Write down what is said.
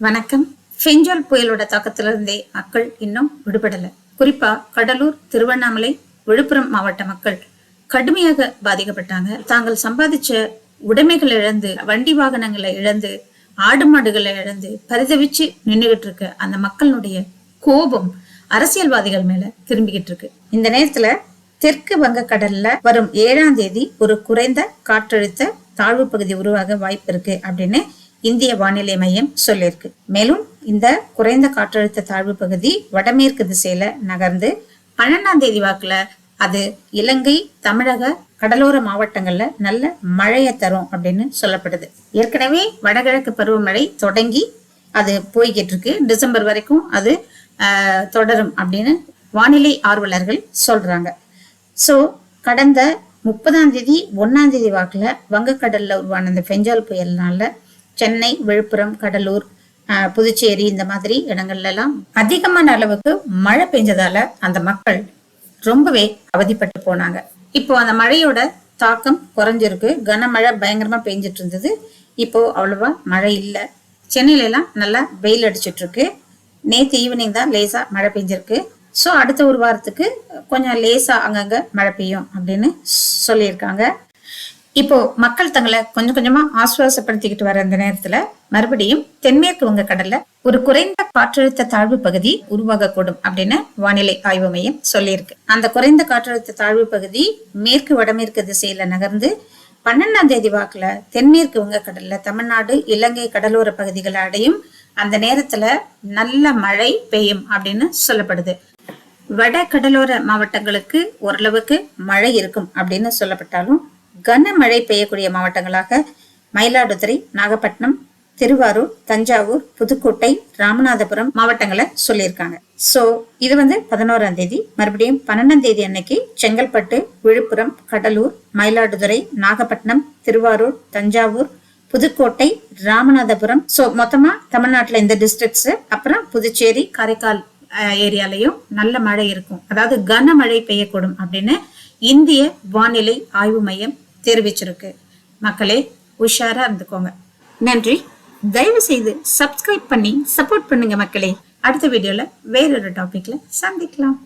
வணக்கம். ஃபெஞ்சால் புயலோட தாக்கத்திலிருந்தே மக்கள் இன்னும் விடுபடல. குறிப்பா கடலூர் திருவண்ணாமலை விழுப்புரம் மாவட்ட மக்கள் கடுமையாக பாதிக்கப்பட்டாங்க. தாங்கள் சம்பாதிச்ச உடைமைகளை இழந்து வண்டி வாகனங்களை இழந்து ஆடு மாடுகளை இழந்து பரிதவிச்சு நின்றுகிட்டு இருக்க அந்த மக்களுடைய கோபம் அரசியல்வாதிகள் மேல திரும்பிக்கிட்டு இருக்கு இந்த நேரத்துல தெற்கு வங்கக்கடல்ல வரும் ஏழாம் தேதி ஒரு குறைந்த காற்றழுத்த தாழ்வு பகுதி உருவாக வாய்ப்பு இருக்கு அப்படின்னு இந்திய வானிலை மையம் சொல்லியிருக்கு. மேலும் இந்த குறைந்த காற்றழுத்த தாழ்வு பகுதி வடமேற்கு திசையில நகர்ந்து பன்னெண்டாம் தேதி வாக்குல அது இலங்கை தமிழக கடலோர மாவட்டங்கள்ல நல்ல மழையை தரும் அப்படின்னு சொல்லப்படுது. ஏற்கனவே வடகிழக்கு பருவமழை தொடங்கி அது போய்கிட்டு இருக்கு டிசம்பர் வரைக்கும் அது தொடரும் அப்படின்னு வானிலை ஆர்வலர்கள் சொல்றாங்க. ஸோ கடந்த முப்பதாம் தேதி ஒன்னாம் தேதி வாக்குல வங்கக்கடல்ல உருவான இந்த பெஞ்சால் புயல்னால சென்னை விழுப்புரம் கடலூர் புதுச்சேரி இந்த மாதிரி இடங்கள்லாம் அதிகமான அளவுக்கு மழை பெஞ்சதால அந்த மக்கள் ரொம்பவே அவதிப்பட்டு போனாங்க. இப்போ அந்த மழையோட தாக்கம் குறைஞ்சிருக்கு. கனமழை பயங்கரமா பெஞ்சிட்டு இருந்தது இப்போ அவ்வளவா மழை இல்லை. சென்னையில எல்லாம் நல்லா வெயில் அடிச்சிட்டு இருக்கு நேற்று ஈவினிங் தான் லேசா மழை பெஞ்சிருக்கு. ஸோ அடுத்த ஒரு வாரத்துக்கு கொஞ்சம் லேசா அங்கங்க மழை பெய்யும் அப்படின்னு சொல்லியிருக்காங்க. இப்போ மக்கள் தங்களை கொஞ்சம் கொஞ்சமா ஆசுவாசப்படுத்திக்கிட்டு வர அந்த நேரத்துல மறுபடியும் தென்மேற்கு வங்க கடல்ல ஒரு குறைந்த காற்றழுத்த தாழ்வு பகுதி உருவாகக்கூடும் அப்படின்னு வானிலை ஆய்வு மையம் சொல்லியிருக்கு. அந்த குறைந்த காற்றழுத்த தாழ்வு பகுதி மேற்கு வடமேற்கு திசையில நகர்ந்து பன்னெண்டாம் தேதி வாக்குல தென்மேற்கு வங்கக்கடல்ல தமிழ்நாடு இலங்கை கடலோர பகுதிகளை அடையும் அந்த நேரத்துல நல்ல மழை பெய்யும் அப்படின்னு சொல்லப்படுது. வட கடலோர மாவட்டங்களுக்கு ஓரளவுக்கு மழை இருக்கும் அப்படின்னு சொல்லப்பட்டாலும் கனமழை பெய்யக்கூடிய மாவட்டங்களாக மயிலாடுதுறை நாகப்பட்டினம் திருவாரூர் தஞ்சாவூர் புதுக்கோட்டை ராமநாதபுரம் மாவட்டங்களை சொல்லியிருக்காங்க. சோ இது வந்து பதினோராம் தேதி. மறுபடியும் பன்னெண்டாம் தேதி அன்னைக்கு செங்கல்பட்டு விழுப்புரம் கடலூர் மயிலாடுதுறை நாகப்பட்டினம் திருவாரூர் தஞ்சாவூர் புதுக்கோட்டை ராமநாதபுரம். சோ மொத்தமா தமிழ்நாட்டுல இந்த டிஸ்ட்ரிக்ட்ஸ் அப்புறம் புதுச்சேரி காரைக்கால் ஏரியாலையும் நல்ல மழை இருக்கும். அதாவது கனமழை பெய்யக்கூடும் அப்படின்னு இந்திய வானிலை ஆய்வு மையம் தெரிவிச்சிருக்கு. மக்களே உஷாரா இருந்துக்கோங்க. நன்றி. தயவு செய்து சப்ஸ்கிரைப் பண்ணி சப்போர்ட் பண்ணுங்க மக்களே. அடுத்த வீடியோல வேறொரு டாபிக்ல சந்திக்கலாம்.